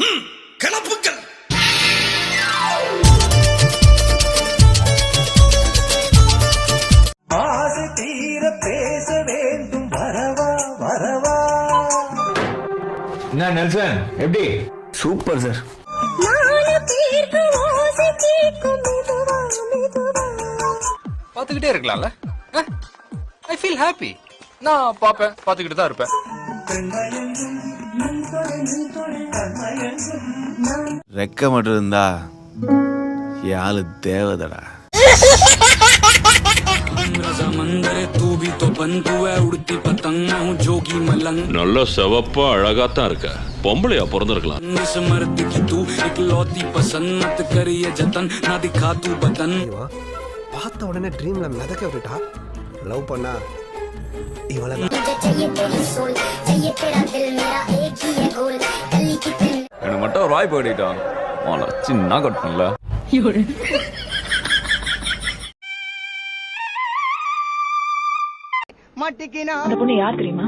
கிளப்புக்கள் ஆசை தீர பேச வேண்டும். வரவா வரவா. என்ன நெல்சன் எப்படி? Super sir. பார்த்துக்கிட்டே இருக்கலாம்ல? ஐ ஃபீல் ஹாப்பி நான் பார்ப்பேன் பார்த்துக்கிட்டு தான் இருப்பேன் ரெக்க மட்டும் இருந்தா யாழு தேவதடா. நல்ல செவப்பா அழகா தான் இருக்க. பொம்பளையா பிறந்திருக்கலாம். பார்த்த உடனே ட்ரீம்ல மிதக்க விட்டுட்டா. லவ் பண்ணா என்ன மட்டும் ஒரு வாய்ப்பு கிடைட்டான் சின்ன கட்டணும்ல அந்த பொண்ணு யார் தெரியுமா?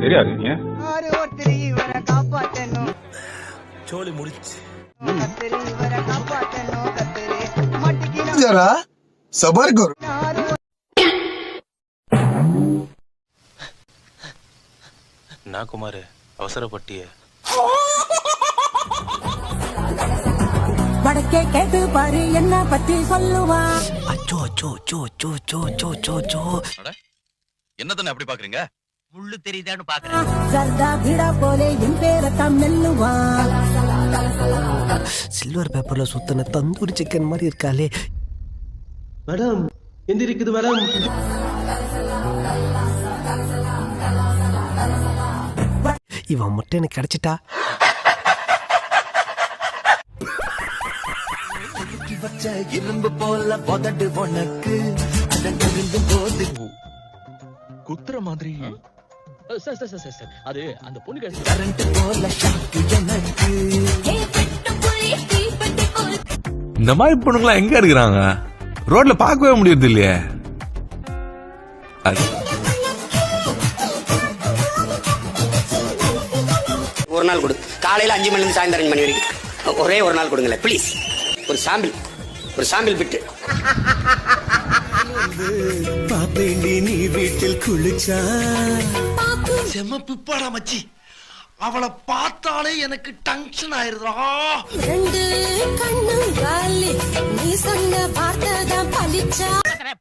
தெரியாது நீ நான் குமார் அவசரப்பட்டிய. வடக்கே கேட்டு பாரு என்ன பத்தி சொல்லுவா? அச்சோ அச்சோ அச்சோ அச்சோ அச்சோ அச்சோ அச்சோ அச்சோ. என்னதானே அப்படி பாக்குறீங்க? சர்தா பிடா போலே என் பேரத்தான் மெல்லுவா? சில்வர் பேப்பர்ல சுத்தன தந்தூரி சிக்கன் மாதிரி இருக்காளே. மேடம் எந்திரிக்குது மேடம். இவன் மட்டும் எனக்கு கிடைச்சிட்டா? இரும்பு போல புதட்டு உனக்கு அதன் போது குத்துற மாதிரி அது அந்த பொண்ணு கரண்ட் போல ஷாக்கு எனக்கு இந்த மாதிரி பொண்ணுங்களா எங்க இருக்கிறாங்க? ரோட்ல பார்க்கவே முடியறது இல்லையே. ஒரு நாள் கொடு. காலையில அஞ்சு மணில இருந்து சாயந்தரம் அஞ்சு மணி வரைக்கும். ஒரே ஒரு நாள் கொடுங்களேன் ப்ளீஸ் ஒரு சாம்பிள் ஒரு சாம்பிள் பிட்டு பாப்பேண்டி நீ வீட்டில் குளிச்சா? செம பிப்பாடா மச்சி. அவளை பார்த்தாலே எனக்கு டென்ஷன் ஆயிருதா ரெண்டு கண்ணும் காலி. நீ சொன்ன வார்த்தை தான் பலிச்சா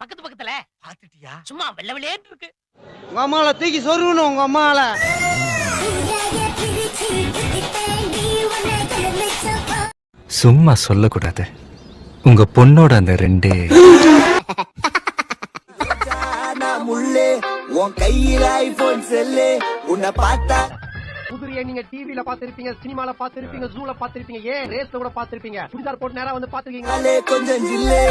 பக்கத்து பக்கத்துல. பாத்துட்டியா சும்மா வெள்ள வெள்ளையேட்டு இருக்கு. உங்க அம்மால தூக்கி சொருகணும் உங்க அம்மால. சும்மா சொல்லக்கூடாது. உங்க பொண்ணோட அந்த ரெண்டே. முள்ளே உன் கையில் ஐபோன் செல்லு உன்னை பார்த்தா குதிரையை நீங்க டிவில பாத்திருப்பீங்க சினிமால பாத்திருப்பீங்க ஜூல பாத்திருப்பீங்க ஏன் ரேஸ்ல கூட பாத்திருப்பீங்க சுடிதார் போட்டு நேரா வந்து பாத்திருக்கீங்க நாளே கொஞ்சம் ஜில்லே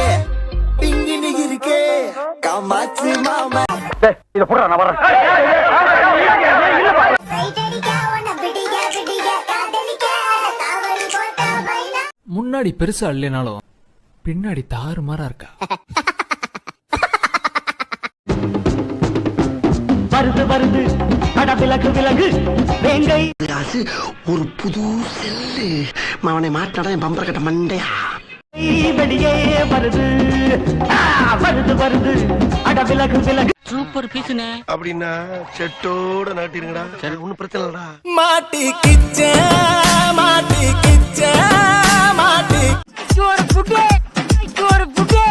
முன்னாடி பெருசா இல்லைனாலும் பின்னாடி தாறு மாறா இருக்கா? வருது வருது. அட விலகு விலகு வேங்கை. ஒரு புது செல்லு. அவனை மாட்டினாடா என் பம்பர் கட்ட மண்டையா? வெளியே வருது. வருது வருது. அட விலகு விலகு. சூப்பர் பீஸ்னே அப்படின்னா செட்டோட நாட்டிருங்கடா. சரி. ஒண்ணும் பிரச்சனை இல்லடா. மாட்டி கிச்ச மாட்டி கிச்ச மாட்டி ஒரு புட்டே ஒரு புட்டே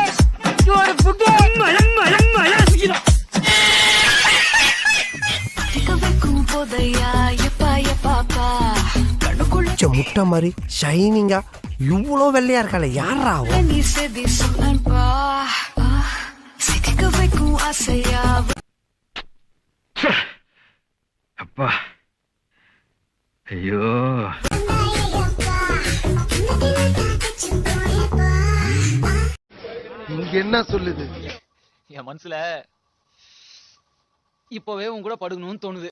ஒரு புட்டே மலம் மலம். வைக்கும் போதையா எப்பா எப்பாப்பா கண்ணுக்குள்ள முட்டை மாதிரி ஷைனிங்கா இவ்வளோ வெள்ளையா இருக்காளே யாரா அவ? நீ செதி சொன்னன்பா சிக்க வைக்கும் ஆசையா அப்பா. ஐயோ. இங்க என்ன சொல்லுது? என் மனசுல இப்பவே உன் கூட படுக்கணும்னு தோணுது.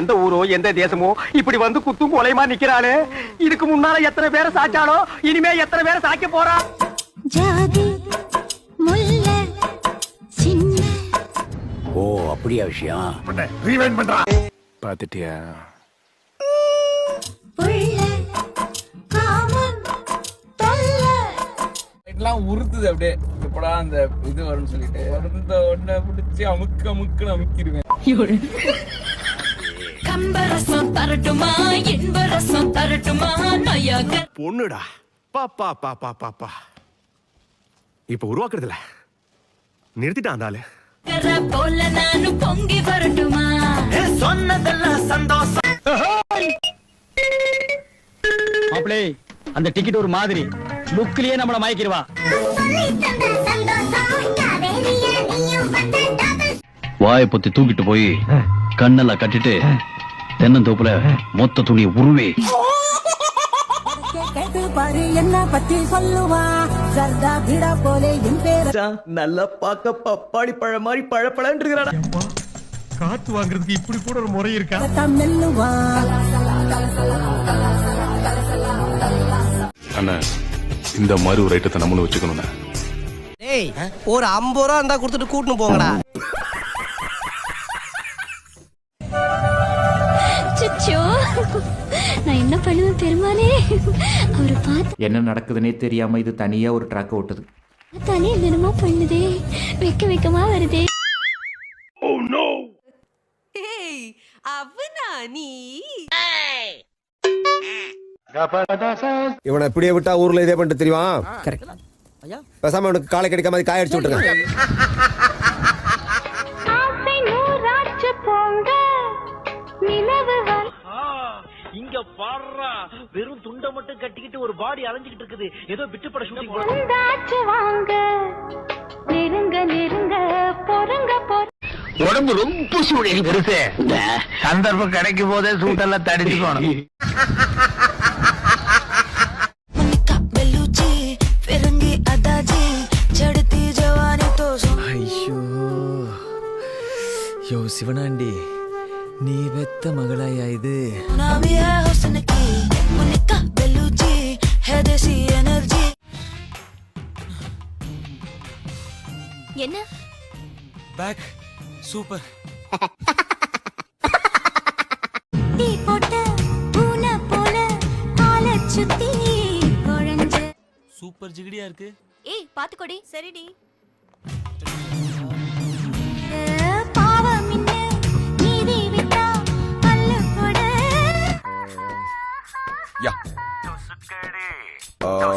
எந்த ஊரோ எந்த தேசமோ இப்படி வந்து குத்தும் கொலைமா நிக்கிறாளே? இதுக்கு முன்னால எத்தனை பேரை சாச்சாலோ இனிமே எத்தனை பேரை சாய்க்க போறா? ஓ அப்படியா விஷயம்? பாத்துட்டியா எல்லாம் உறுத்துது அப்படியே. எப்படா அந்த இது வரும்னு சொல்லிட்டு. வருந்த உடனே பிடிச்சி அமுக்கு அமுக்குன்னு அமுக்கிடுவேன். கம்பரசம் தரட்டுமா? என்பரசம் தரட்டுமா? நயாக்க. பொண்ணுடா. பாப்பா பாப்பா பாப்பா இப்ப உருவாக்குறதுல நிறுத்திட்டான் ஆளு. போல நானும் பொங்கி வரட்டுமா? சொன்னதெல்லாம் சந்தோஷம். மாப்பிளே அந்த டிக்கெட் ஒரு மாதிரி. லுக்லயே நம்மள மயக்கிடுவா. வாயை பொத்தி தூக்கிட்டு போய் கண்ணெல்லாம் கட்டிட்டு தென்னந்தோப்புல மொத்த துணியை உருவி. என்ன பத்தி சொல்லுவா சர்தா பிடா போலே என் பேர நல்லா பார்க்க பப்பாளி பழம் மாதிரி பழப்பழன்னு இருக்கிறாடா காத்து வாங்குறதுக்கு இப்படி கூட ஒரு முறை இருக்கா? மெல்லுவா அண்ணா இந்த மாதிரி ஒரு ஐட்டத்தை நம்மளும் வச்சுக்கணும்ண்ணே. ஏய் ஒரு ஐம்பது ரூபா இருந்தா கொடுத்துட்டு கூட்டின்னு போங்கடா. பண்ணுவேன் பெருமானே அவரை பார்த்து என்ன நடக்குதுன்னே தெரியாம இது தனியா ஒரு ட்ராக் ஓட்டுது. தானே என்னென்னமோ பண்ணுதே. வெக்க வெக்கமா வருதே. அவனா நீ? இவனை இப்படியே விட்டா ஊர்ல இதே பண்ணிட்டு தெரியுமா? பேசாம அவனுக்கு காலை கிடைக்காம மாதிரி காய அடிச்சு விட்டுருங்க. இங்க பாடுறா வெறும் துண்டை மட்டும் கட்டிக்கிட்டு ஒரு பாடி அலைஞ்சுக்கிட்டு இருக்குது. ஏதோ விட்டு பட ஷூட்டிங் வாங்க. நெருங்க நெருங்க பொறுங்க உடம்பு ரொம்ப சூழ்நிலை பெருசு. சந்தர்ப்பம் கிடைக்கும் போதே சூட்டெல்லாம் தடிச்சுக்கணும். ஐயோ. யோ சிவனாண்டி. நீ வெத்த மகளாயா இது? என்ன? பேக் சூப்பர் நீ போட்ட பூனை போல கால சுத்தி குழஞ்சு. சூப்பர் ஜிகிடியா இருக்கு. ஏய் பாத்துக்கோடி. சரிடி.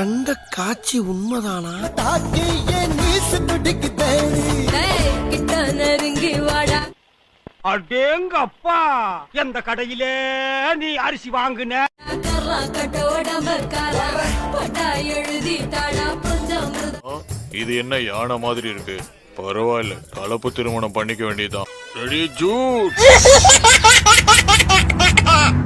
கண்ட காட்சி உண்மைதானா? தாக்கி என் கிட்ட நெருங்கி வாடா. அடேங்க அப்பா எந்த கடையிலே நீ அரிசி வாங்குன? இது என்ன யானை மாதிரி இருக்கு? பரவாயில்ல கலப்பு திருமணம் பண்ணிக்க வேண்டியதுதான். Ready Jude